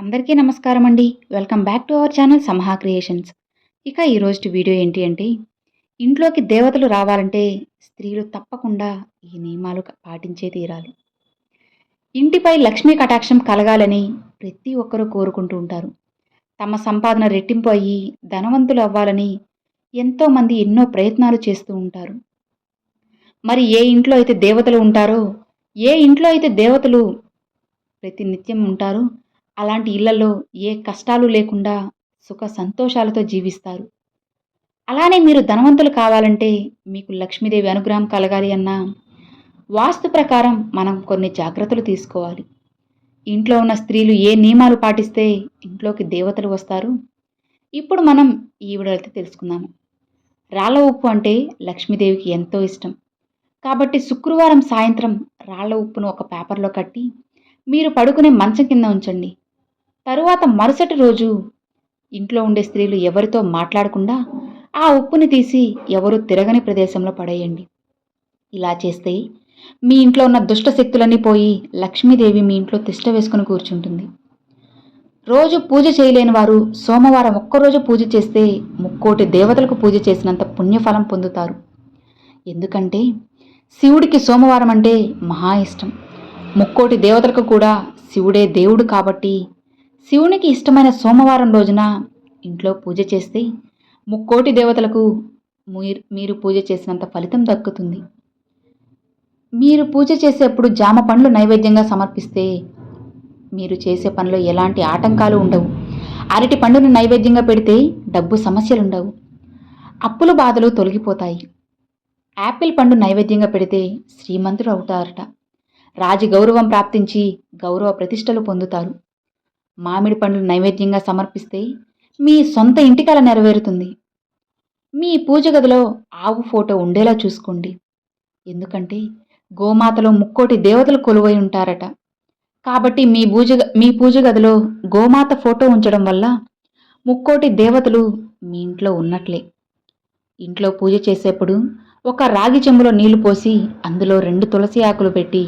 అందరికీ నమస్కారం అండి welcome back to our channel Samaha creations. ఇక ఈరోజు వీడియో ఏంటి అంటే ఇంట్లోకి దేవతలు రావాలంటే స్త్రీలు తప్పకుండా ఈ నియమాలు పాటించే తీరాలి. ఇంటిపై లక్ష్మీ కటాక్షం కలగాలని ప్రతి ఒక్కరూ కోరుకుంటూ ఉంటారు. తమ సంపాదన రెట్టింపు అయ్యి ధనవంతులు అవ్వాలని ఎంతోమంది ఎన్నో ప్రయత్నాలు చేస్తూ ఉంటారు. మరి ఏ ఇంట్లో అయితే దేవతలు ఉంటారో ఏ ఇంట్లో అయితే దేవతలు ప్రతి నిత్యం ఉంటారో అలాంటి ఇళ్ళలో ఏ కష్టాలు లేకుండా సుఖ సంతోషాలతో జీవిస్తారు. అలానే మీరు ధనవంతులు కావాలంటే మీకు లక్ష్మీదేవి అనుగ్రహం కలగాలి అన్నా వాస్తు ప్రకారం మనం కొన్ని జాగ్రత్తలు తీసుకోవాలి. ఇంట్లో ఉన్న స్త్రీలు ఏ నియమాలు పాటిస్తే ఇంట్లోకి దేవతలు వస్తారు? ఇప్పుడు మనం ఈ విడలతో తెలుసుకుందాము. రాళ్ళ ఉప్పు అంటే లక్ష్మీదేవికి ఎంతో ఇష్టం. కాబట్టి శుక్రవారం సాయంత్రం రాళ్ళ ఉప్పును ఒక పేపర్లో కట్టి మీరు పడుకునే మంచం కింద ఉంచండి. తరువాత మరుసటి రోజు ఇంట్లో ఉండే స్త్రీలు ఎవరితో మాట్లాడకుండా ఆ ఉప్పుని తీసి ఎవరు తిరగని ప్రదేశంలో పడేయండి. ఇలా చేస్తే మీ ఇంట్లో ఉన్న దుష్ట శక్తులన్నీ పోయి లక్ష్మీదేవి మీ ఇంట్లో తిష్ట వేసుకుని కూర్చుంటుంది. రోజు పూజ చేయలేని వారు సోమవారం ఒక్కరోజు పూజ చేస్తే ముక్కోటి దేవతలకు పూజ చేసినంత పుణ్యఫలం పొందుతారు. ఎందుకంటే శివుడికి సోమవారం అంటే మహా ఇష్టం. ముక్కోటి దేవతలకు కూడా శివుడే దేవుడు కాబట్టి శివునికి ఇష్టమైన సోమవారం రోజున ఇంట్లో పూజ చేస్తే ముక్కోటి దేవతలకు మీరు పూజ చేసినంత ఫలితం దక్కుతుంది. మీరు పూజ చేసేప్పుడు జామ పండ్లు నైవేద్యంగా సమర్పిస్తే మీరు చేసే పనిలో ఎలాంటి ఆటంకాలు ఉండవు. అరటి పండును నైవేద్యంగా పెడితే డబ్బు సమస్యలు ఉండవు అప్పుల బాధలు తొలగిపోతాయి. యాపిల్ పండు నైవేద్యంగా పెడితే శ్రీమంతుడు అవుతారట. రాజు గౌరవం ప్రాప్తించి గౌరవ ప్రతిష్టలు పొందుతారు. మామిడి పండ్లు నైవేద్యంగా సమర్పిస్తే మీ సొంత ఇంటికల నెరవేరుతుంది. మీ పూజ గదిలో ఆవు ఫోటో ఉండేలా చూసుకోండి. ఎందుకంటే గోమాతలో ముక్కోటి దేవతలు కొలువై ఉంటారట. కాబట్టి మీ పూజ మీ పూజ గదిలో గోమాత ఫోటో ఉంచడం వల్ల ముక్కోటి దేవతలు మీ ఇంట్లో ఉన్నట్లే. ఇంట్లో పూజ చేసేప్పుడు ఒక రాగి చెంబులో నీళ్ళు పోసి అందులో రెండు తులసి ఆకులు పెట్టి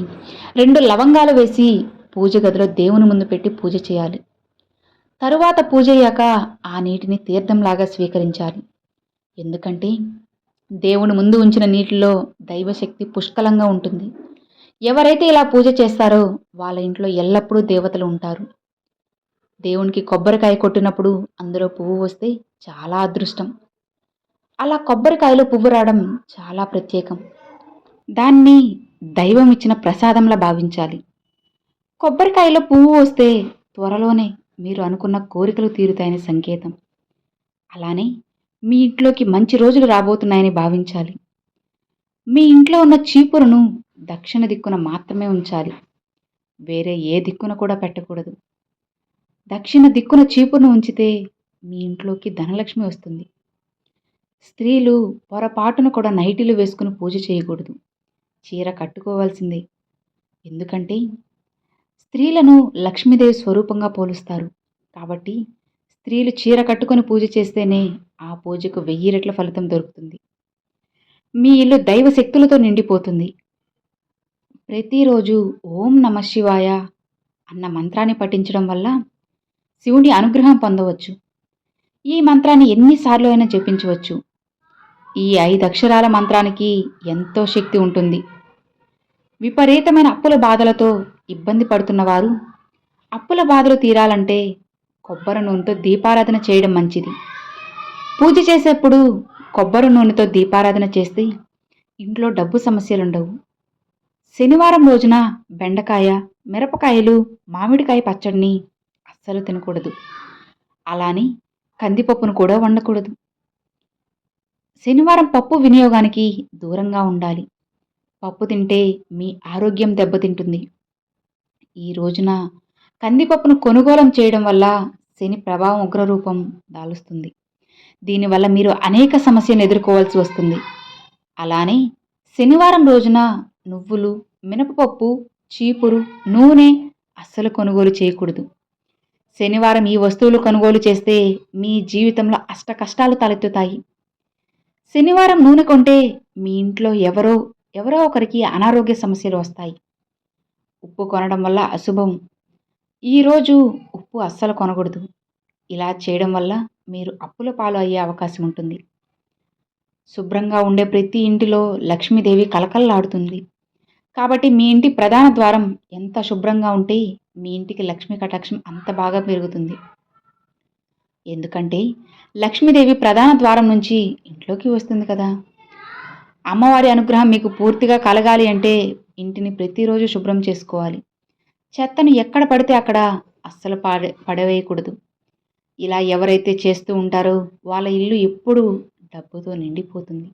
రెండు లవంగాలు వేసి పూజ గదిలో దేవుని ముందు పెట్టి పూజ చేయాలి. తరువాత పూజ అయ్యాక ఆ నీటిని తీర్థంలాగా స్వీకరించాలి. ఎందుకంటే దేవుని ముందు ఉంచిన నీటిలో దైవశక్తి పుష్కలంగా ఉంటుంది. ఎవరైతే ఇలా పూజ చేస్తారో వాళ్ళ ఇంట్లో ఎల్లప్పుడూ దేవతలు ఉంటారు. దేవునికి కొబ్బరికాయ కొట్టినప్పుడు అందులో పువ్వు వస్తే చాలా అదృష్టం. అలా కొబ్బరికాయలో పువ్వు రావడం చాలా ప్రత్యేకం. దాన్ని దైవం ఇచ్చిన ప్రసాదంలా భావించాలి. కొబ్బరికాయలో పువ్వు వస్తే త్వరలోనే మీరు అనుకున్న కోరికలు తీరుతాయని సంకేతం. అలానే మీ ఇంట్లోకి మంచి రోజులు రాబోతున్నాయని భావించాలి. మీ ఇంట్లో ఉన్న చీపురును దక్షిణ దిక్కున మాత్రమే ఉంచాలి. వేరే ఏ దిక్కున కూడా పెట్టకూడదు. దక్షిణ దిక్కున చీపురును ఉంచితే మీ ఇంట్లోకి ధనలక్ష్మి వస్తుంది. స్త్రీలు పొరపాటును కూడా నైటీలు వేసుకుని పూజ చేయకూడదు. చీర కట్టుకోవాల్సిందే. ఎందుకంటే స్త్రీలను లక్ష్మీదేవి స్వరూపంగా పోలుస్తారు. కాబట్టి స్త్రీలు చీర కట్టుకొని పూజ చేస్తేనే ఆ పూజకు వెయ్యి రెట్ల ఫలితం దొరుకుతుంది. మీ ఇల్లు దైవ శక్తులతో నిండిపోతుంది. ప్రతిరోజు ఓం నమ శివాయ అన్న మంత్రాన్ని పఠించడం వల్ల శివుని అనుగ్రహం పొందవచ్చు. ఈ మంత్రాన్ని ఎన్నిసార్లు అయినా జపించవచ్చు. ఈ ఐదు అక్షరాల మంత్రానికి ఎంతో శక్తి ఉంటుంది. విపరీతమైన అప్పుల బాధలతో ఇబ్బంది పడుతున్నవారు అప్పుల బాధలు తీరాలంటే కొబ్బరి నూనెతో దీపారాధన చేయడం మంచిది. పూజ చేసేప్పుడు కొబ్బరి నూనెతో దీపారాధన చేస్తే ఇంట్లో డబ్బు సమస్యలుండవు. శనివారం రోజున బెండకాయ మిరపకాయలు మామిడికాయ పచ్చడిని అస్సలు తినకూడదు. అలానే కందిపప్పును కూడా వండకూడదు. శనివారం పప్పు వినియోగానికి దూరంగా ఉండాలి. పప్పు తింటే మీ ఆరోగ్యం దెబ్బతింటుంది. ఈ రోజున కందిపప్పును కొనుగోలం చేయడం వల్ల శని ప్రభావం ఉగ్రరూపం దాలుస్తుంది. దీనివల్ల మీరు అనేక సమస్యను ఎదుర్కోవాల్సి వస్తుంది. అలానే శనివారం రోజున నువ్వులు మినపపప్పు చీపురు నూనె అస్సలు కొనుగోలు చేయకూడదు. శనివారం ఈ వస్తువులు కొనుగోలు చేస్తే మీ జీవితంలో అష్ట కష్టాలు తలెత్తుతాయి. శనివారం నూనె కొంటే మీ ఇంట్లో ఎవరో ఎవరో ఒకరికి అనారోగ్య సమస్యలు వస్తాయి. ఉప్పు కొనడం వల్ల అశుభం. ఈరోజు ఉప్పు అస్సలు కొనకూడదు. ఇలా చేయడం వల్ల మీరు అప్పుల పాలు అయ్యే అవకాశం ఉంటుంది. శుభ్రంగా ఉండే ప్రతి ఇంటిలో లక్ష్మీదేవి కలకల్లాడుతుంది కాబట్టి మీ ఇంటి ప్రధాన ద్వారం ఎంత శుభ్రంగా ఉంటే మీ ఇంటికి లక్ష్మీ కటాక్షం అంత బాగా పెరుగుతుంది. ఎందుకంటే లక్ష్మీదేవి ప్రధాన ద్వారం నుంచి ఇంట్లోకి వస్తుంది కదా. అమ్మవారి అనుగ్రహం మీకు పూర్తిగా కలగాలి అంటే ఇంటిని ప్రతిరోజు శుభ్రం చేసుకోవాలి. చెత్తను ఎక్కడ పడితే అక్కడ అస్సలు పాడే పడవేయకూడదు. ఇలా ఎవరైతే చేస్తూ ఉంటారో వాళ్ళ ఇల్లు ఎప్పుడూ డబ్బుతో నిండిపోతుంది.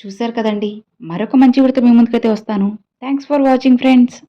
చూశారు కదండి? మరొక మంచి విడత మీ ముందుకైతే వస్తాను. Thanks for watching friends